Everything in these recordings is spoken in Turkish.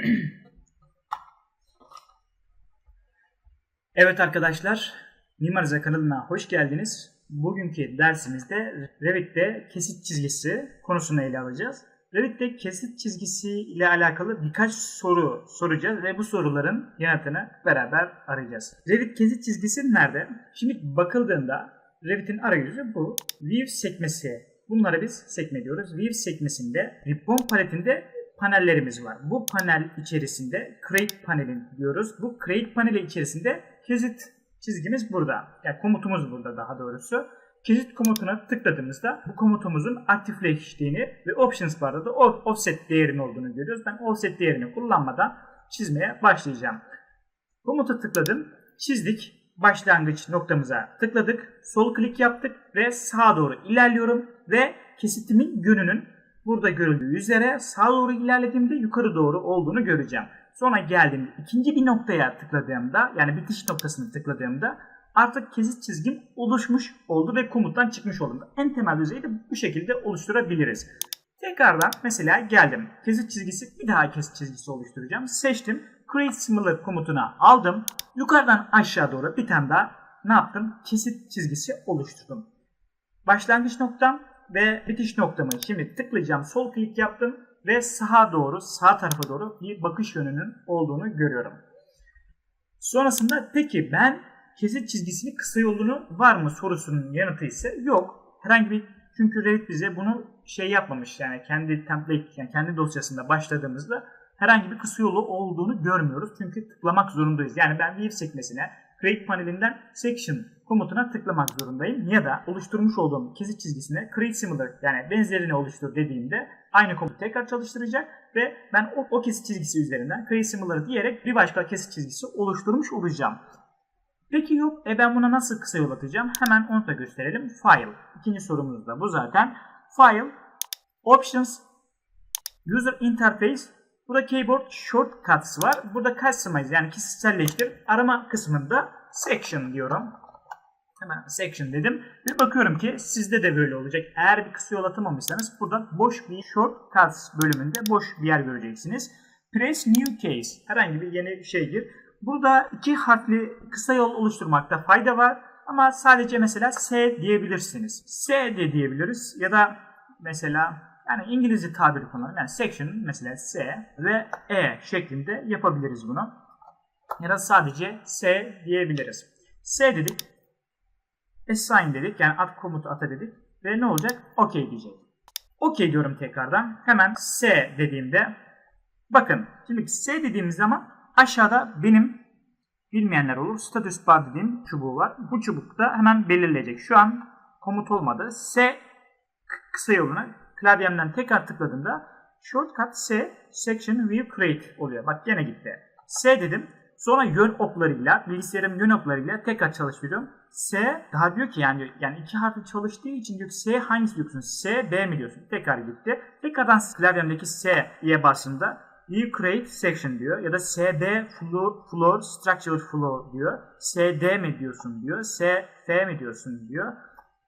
Evet arkadaşlar, Mimarize kanalına hoş geldiniz. Bugünkü dersimizde Revit'te kesit çizgisi konusunu ele alacağız. Revit'te kesit çizgisi ile alakalı birkaç soru soracağız ve bu soruların yanıtını beraber arayacağız. Revit kesit çizgisi nerede? Şimdi bakıldığında Revit'in arayüzü bu. View sekmesi. Bunları biz sekme diyoruz. View sekmesinde ribbon paletinde panellerimiz var. Bu panel içerisinde create panelin diyoruz. Bu create paneli içerisinde kesit çizgimiz burada. Yani komutumuz burada daha doğrusu. Kesit komutuna tıkladığımızda bu komutumuzun aktifleştiğini ve options barda da offset değerinin olduğunu görüyoruz. Ben offset değerini kullanmadan çizmeye başlayacağım. Komuta tıkladım. Çizdik. Başlangıç noktamıza tıkladık. Sol klik yaptık ve sağa doğru ilerliyorum ve kesitimin yönünün burada görüldüğü üzere sağa doğru ilerlediğimde yukarı doğru olduğunu göreceğim. Sonra geldiğimde ikinci bir noktaya tıkladığımda yani bitiş noktasını tıkladığımda artık kesit çizgim oluşmuş oldu ve komuttan çıkmış oldum. En temel düzeyde bu şekilde oluşturabiliriz. Tekrardan mesela geldim. Kesit çizgisi bir daha kesit çizgisi oluşturacağım. Seçtim. Create Similar komutuna aldım. Yukarıdan aşağı doğru bir tane daha ne yaptım? Kesit çizgisi oluşturdum. Başlangıç noktam ve bitiş noktamı şimdi tıklayacağım. Sol klik yaptım ve sağa doğru, sağ tarafa doğru bir bakış yönünün olduğunu görüyorum. Sonrasında peki ben kesit çizgisini kısa yolunu var mı sorusunun yanıtı ise yok. Herhangi bir çünkü Revit bize bunu şey yapmamış yani kendi template yani kendi dosyasında başladığımızda herhangi bir kısa yolu olduğunu görmüyoruz. Çünkü tıklamak zorundayız. Yani ben view sekmesine create panelinden section komutuna tıklamak zorundayım. Ya da oluşturmuş olduğum kesit çizgisine create similar yani benzerini oluştur dediğimde aynı komutu tekrar çalıştıracak ve ben o, o kesit çizgisi üzerinden create similar diyerek bir başka kesit çizgisi oluşturmuş olacağım. Peki yok. E ben buna nasıl kısa yol atacağım? Hemen onu da gösterelim. File. İkinci sorumuz da bu zaten. File, Options, User Interface. Burada Keyboard Shortcuts var. Burada Customize yani kişiselleştir. Arama kısmında Section diyorum. Hemen Section dedim. Ve bakıyorum ki sizde de böyle olacak. Eğer bir kısa yol atamamışsanız burada boş bir Shortcuts bölümünde boş bir yer göreceksiniz. Press New Case. Herhangi bir yeni şey gir. Burada iki harfli kısa yol oluşturmakta fayda var. Ama sadece mesela S diyebilirsiniz. S de diyebiliriz ya da mesela yani İngilizce tabiri kullanalım. Yani section mesela S ve E şeklinde yapabiliriz bunu. Ya da sadece S diyebiliriz. S dedik. Assign dedik. Yani at komutu ata dedik. Ve ne olacak? OK diyecek. OK diyorum tekrardan. Hemen S dediğimde bakın şimdi S dediğimiz zaman aşağıda benim bilmeyenler olur. Status bar dediğim çubuğu var. Bu çubukta hemen belirleyecek. Şu an komut olmadı. S kısa yoluna klavyemden tekrar tıkladığımda shortcut S section view create oluyor. Bak gene gitti. S dedim. Sonra yön oklarıyla, bilgisayarım yön oklarıyla tekrar çalıştırıyorum. S daha diyor ki yani yani iki harfli çalıştığı için diyor ki S hangisi diyorsun? S, B mi diyorsun? Tekrar gitti. Tekrardan klavyemdeki S'ye bastığımda View Create Section diyor. Ya da SB Floor, floor Structure Floor diyor. SD mi diyorsun diyor. SF mi diyorsun diyor.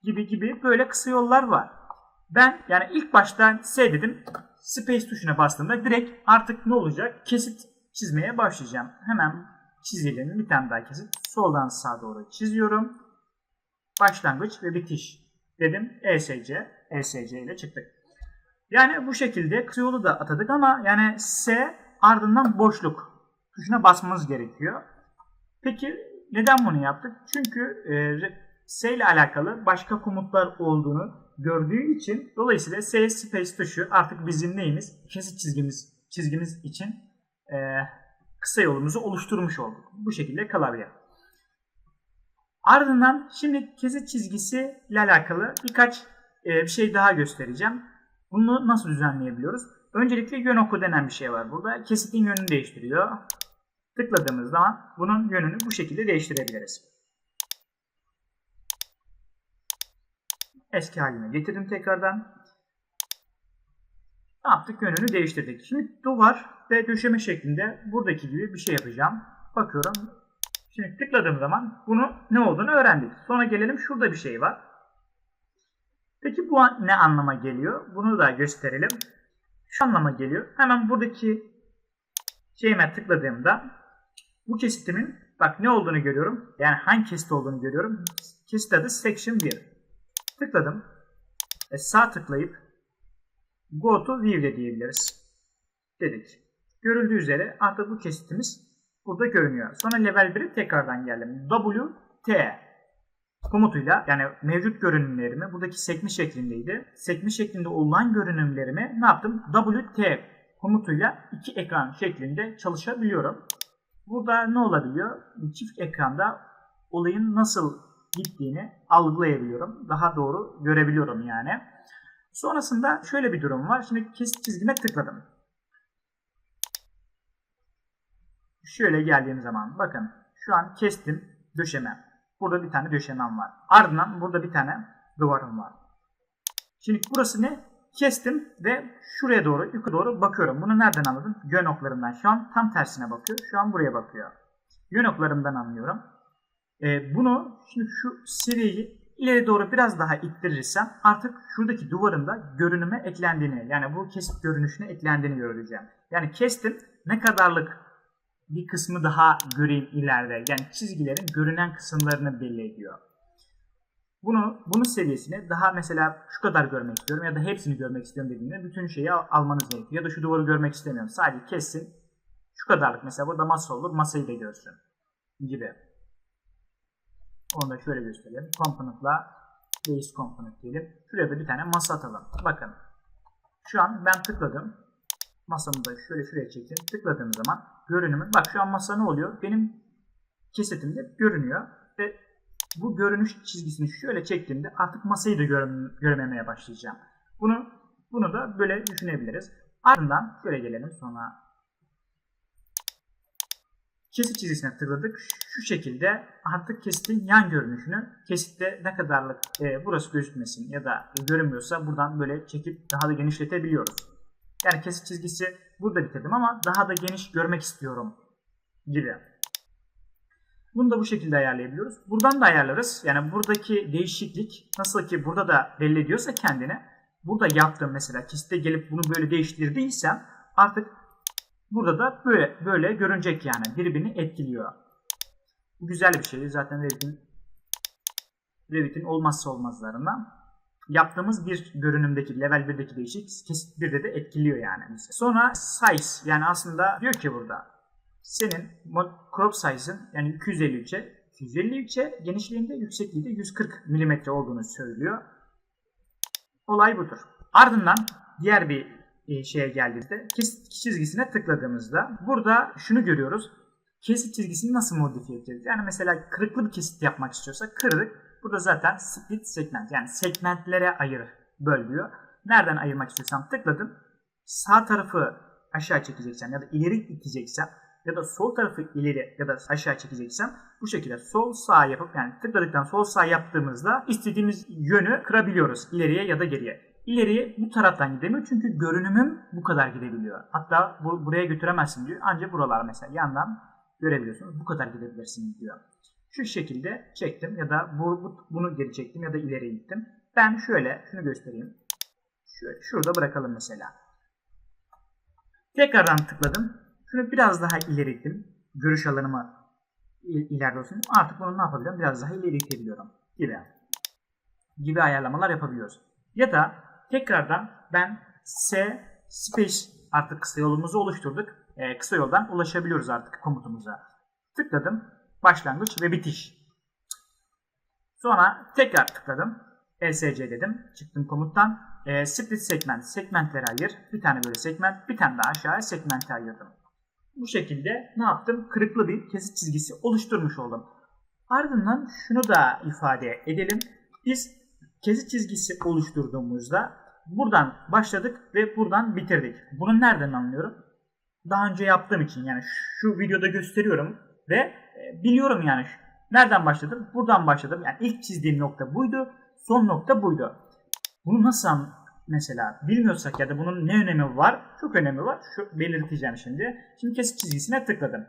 Gibi gibi böyle kısa yollar var. Ben yani ilk başta S dedim. Space tuşuna bastığımda direkt artık ne olacak? Kesit çizmeye başlayacağım. Hemen çizelim. Bir tane daha kesit. Soldan sağa doğru çiziyorum. Başlangıç ve bitiş dedim. ESC. ESC ile çıktık. Yani bu şekilde kısa yolu da atadık ama yani S ardından boşluk tuşuna basmamız gerekiyor. Peki neden bunu yaptık? Çünkü e, S ile alakalı başka komutlar olduğunu gördüğü için dolayısıyla S space tuşu artık bizim neyimiz? Kesit çizgimiz çizgimiz için e, kısa yolumuzu oluşturmuş olduk. Bu şekilde klavye. Ardından şimdi kesit çizgisi ile alakalı birkaç e, bir şey daha göstereceğim. Bunu nasıl düzenleyebiliyoruz? Öncelikle yön oku denen bir şey var burada. Kesitin yönünü değiştiriyor. Tıkladığımız zaman bunun yönünü bu şekilde değiştirebiliriz. Eski haline getirdim tekrardan. Ne yaptık? Yönünü değiştirdik. Şimdi duvar ve döşeme şeklinde buradaki gibi bir şey yapacağım. Bakıyorum. Şimdi tıkladığım zaman bunu ne olduğunu öğrendik. Sonra gelelim şurada bir şey var. Peki bu ne anlama geliyor? Bunu da gösterelim. Şu anlama geliyor. Hemen buradaki şeyime tıkladığımda bu kesitimin bak ne olduğunu görüyorum. Yani hangi kesit olduğunu görüyorum. Kesit adı section 1. Tıkladım. E, sağ tıklayıp go to view de diyebiliriz. Dedik. Görüldüğü üzere artık bu kesitimiz burada görünüyor. Sonra level 1'e tekrardan geldim. WT komutuyla yani mevcut görünümlerimi buradaki sekme şeklindeydi. Sekme şeklinde olan görünümlerimi ne yaptım? WT komutuyla iki ekran şeklinde çalışabiliyorum. Burada ne olabiliyor? Çift ekranda olayın nasıl gittiğini algılayabiliyorum. Daha doğru görebiliyorum yani. Sonrasında şöyle bir durum var. Şimdi kesit çizgime tıkladım. Şöyle geldiğim zaman bakın şu an kestim döşeme. Burada bir tane döşemem var. Ardından burada bir tane duvarım var. Şimdi burası ne? Kestim ve şuraya doğru, yukarı doğru bakıyorum. Bunu nereden anladım? Yön. Şu an tam tersine bakıyor. Şu an buraya bakıyor. Yön anlıyorum. Ee, bunu şimdi şu seriyi ileri doğru biraz daha ittirirsem artık şuradaki duvarında görünüme eklendiğini yani bu kesit görünüşüne eklendiğini göreceğim. Yani kestim ne kadarlık bir kısmı daha göreyim ileride. Yani çizgilerin görünen kısımlarını belli ediyor. Bunu bunun seviyesini daha mesela şu kadar görmek istiyorum ya da hepsini görmek istiyorum dediğinde bütün şeyi al- almanız gerekiyor. Ya da şu duvarı görmek istemiyorum. Sadece kessin. Şu kadarlık mesela burada masa olur. Masayı da görsün. Gibi. Onu da şöyle gösterelim. Component'la base component diyelim. Şuraya da bir tane masa atalım. Bakın. Şu an ben tıkladım. Masamı da şöyle şuraya çektim. Tıkladığım zaman görünümü. Bak şu an masa ne oluyor? Benim kesitimde görünüyor. Ve bu görünüş çizgisini şöyle çektiğimde artık masayı da görem- görememeye başlayacağım. Bunu bunu da böyle düşünebiliriz. Ardından şöyle gelelim sonra kesit çizgisine tıkladık. Şu şekilde artık kesitin yan görünüşünü kesitte ne kadarlık e, burası gözükmesin ya da görünmüyorsa buradan böyle çekip daha da genişletebiliyoruz. Yani kesit çizgisi burada bitirdim ama daha da geniş görmek istiyorum gibi. Bunu da bu şekilde ayarlayabiliyoruz. Buradan da ayarlarız. Yani buradaki değişiklik nasıl ki burada da belli ediyorsa kendini burada yaptığım mesela kesitte gelip bunu böyle değiştirdiysem artık burada da böyle böyle görünecek yani birbirini etkiliyor. Bu güzel bir şey. Zaten Revit'in Revit'in olmazsa olmazlarından. Yaptığımız bir görünümdeki level 1'deki değişik kesit 1'de de etkiliyor yani. bizi. Sonra size yani aslında diyor ki burada senin crop size'ın yani 253'e 253'e genişliğinde yüksekliği de 140 mm olduğunu söylüyor. Olay budur. Ardından diğer bir şeye geldiğimizde kesit çizgisine tıkladığımızda burada şunu görüyoruz. Kesit çizgisini nasıl modifiye edeceğiz? Yani mesela kırıklı bir kesit yapmak istiyorsak kırık burada zaten split segment yani segmentlere ayır böl diyor. Nereden ayırmak istiyorsam tıkladım. Sağ tarafı aşağı çekeceksem ya da ileri iteceksem ya da sol tarafı ileri ya da aşağı çekeceksem bu şekilde sol sağ yapıp yani tıkladıktan sol sağ yaptığımızda istediğimiz yönü kırabiliyoruz ileriye ya da geriye. İleriye bu taraftan gidemiyor çünkü görünümüm bu kadar gidebiliyor. Hatta bu, buraya götüremezsin diyor. Ancak buralar mesela yandan görebiliyorsunuz. Bu kadar gidebilirsin diyor. Şu şekilde çektim ya da bu, bu- bunu geri çektim ya da ileri gittim. Ben şöyle şunu göstereyim. Şöyle, şurada bırakalım mesela. Tekrardan tıkladım. Şunu biraz daha ileri ittim. Görüş alanımı il- ileride olsun. Artık bunu ne yapabiliyorum? Biraz daha ileri itebiliyorum. Gibi. Gibi ayarlamalar yapabiliyoruz. Ya da tekrardan ben S space artık kısa yolumuzu oluşturduk. Ee, kısa yoldan ulaşabiliyoruz artık komutumuza. Tıkladım. Başlangıç ve bitiş. Sonra tekrar tıkladım. ESC dedim. Çıktım komuttan. Ee, split segment. Segmentlere ayır. Bir tane böyle segment. Bir tane daha aşağıya segmente ayırdım. Bu şekilde ne yaptım? Kırıklı bir kesit çizgisi oluşturmuş oldum. Ardından şunu da ifade edelim. Biz kesit çizgisi oluşturduğumuzda buradan başladık ve buradan bitirdik. Bunu nereden anlıyorum? Daha önce yaptığım için yani şu videoda gösteriyorum ve e, biliyorum yani nereden başladım? Buradan başladım. Yani ilk çizdiğim nokta buydu, son nokta buydu. Bunu nasıl mesela bilmiyorsak ya da bunun ne önemi var? Çok önemi var. Şu belirteceğim şimdi. Şimdi kesit çizgisine tıkladım.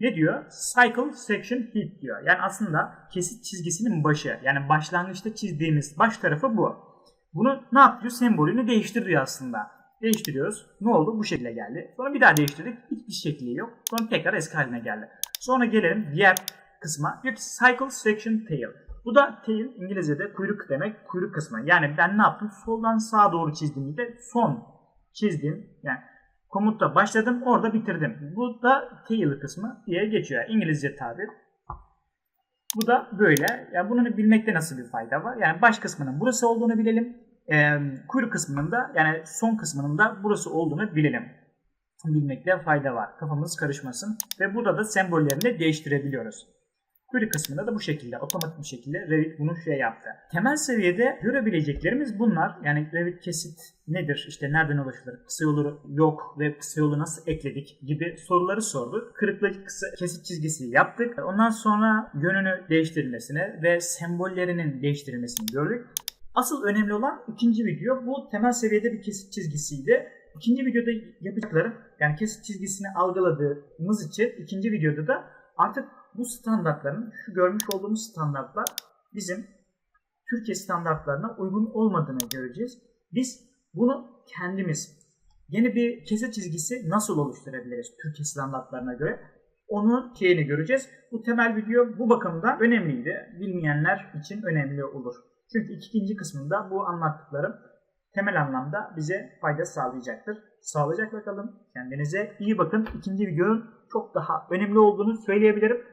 Ne diyor? Cycle section heat diyor. Yani aslında kesit çizgisinin başı. Yani başlangıçta çizdiğimiz baş tarafı bu. Bunu ne yapıyor? Sembolünü değiştiriyor aslında. Değiştiriyoruz. Ne oldu? Bu şekilde geldi. Sonra bir daha değiştirdik. Hiçbir şekli yok. Sonra tekrar eski haline geldi. Sonra gelelim diğer kısma. Diyor ki Cycle Section Tail. Bu da tail İngilizce'de kuyruk demek. Kuyruk kısmı. Yani ben ne yaptım? Soldan sağa doğru çizdiğimde son çizdim. Yani komutta başladım orada bitirdim. Bu da tail kısmı diye geçiyor. İngilizce tabir. Bu da böyle. Yani bunu bilmekte nasıl bir fayda var? Yani baş kısmının burası olduğunu bilelim. Ee, kuyruk kısmının da yani son kısmının da burası olduğunu bilelim. Bilmekte fayda var. Kafamız karışmasın. Ve burada da sembollerini de değiştirebiliyoruz. Kuyruk kısmında da bu şekilde otomatik bir şekilde Revit bunu şey yaptı. Temel seviyede görebileceklerimiz bunlar. Yani Revit kesit nedir? İşte nereden ulaşılır? Kısa yolu yok ve kısa yolu nasıl ekledik gibi soruları sordu. Kırıklı kısa kesit çizgisi yaptık. Ondan sonra yönünü değiştirilmesini ve sembollerinin değiştirilmesini gördük. Asıl önemli olan ikinci video. Bu temel seviyede bir kesit çizgisiydi. İkinci videoda yapacaklarım yani kesit çizgisini algıladığımız için ikinci videoda da artık bu standartların şu görmüş olduğumuz standartlar bizim Türkiye standartlarına uygun olmadığını göreceğiz. Biz bunu kendimiz yeni bir kesit çizgisi nasıl oluşturabiliriz Türkiye standartlarına göre onun şeyini göreceğiz. Bu temel video bu bakımdan önemliydi. Bilmeyenler için önemli olur. Çünkü ikinci kısmında bu anlattıklarım temel anlamda bize fayda sağlayacaktır. Sağlayacak bakalım. Kendinize iyi bakın. İkinci videonun çok daha önemli olduğunu söyleyebilirim.